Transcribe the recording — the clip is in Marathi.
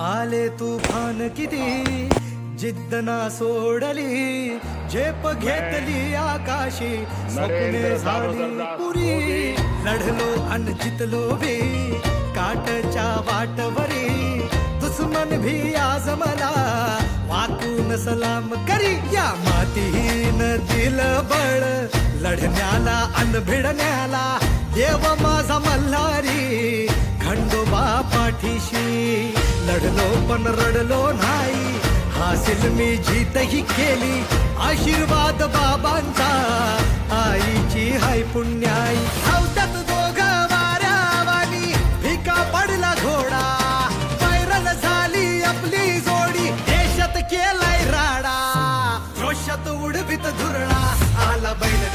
आले तुफान किती जिद्द ना सोडली झेप घेतली आकाशी स्वप्ने झाली पुरी. लढलो अन जितलो बी काटच्या वाटवरी. दुश्मन भी आज मला वाकून सलाम करी. या मातीहीन दिल बळ लढण्याला अन भिडण्याला देव माझा मल्हारी खंडोबा पाठीशी. लढलो पण रडलो नाही. हासिल मी जीतही केली. आशीर्वाद बाबांचा. आईची हाय पुण्याई. हौसत दोघ वाऱ्यावानी. भिका पडला घोडा. पैरल झाली आपली जोडी. देशात केलाय राडा. रोषात उडवित धुरळा. आला बैल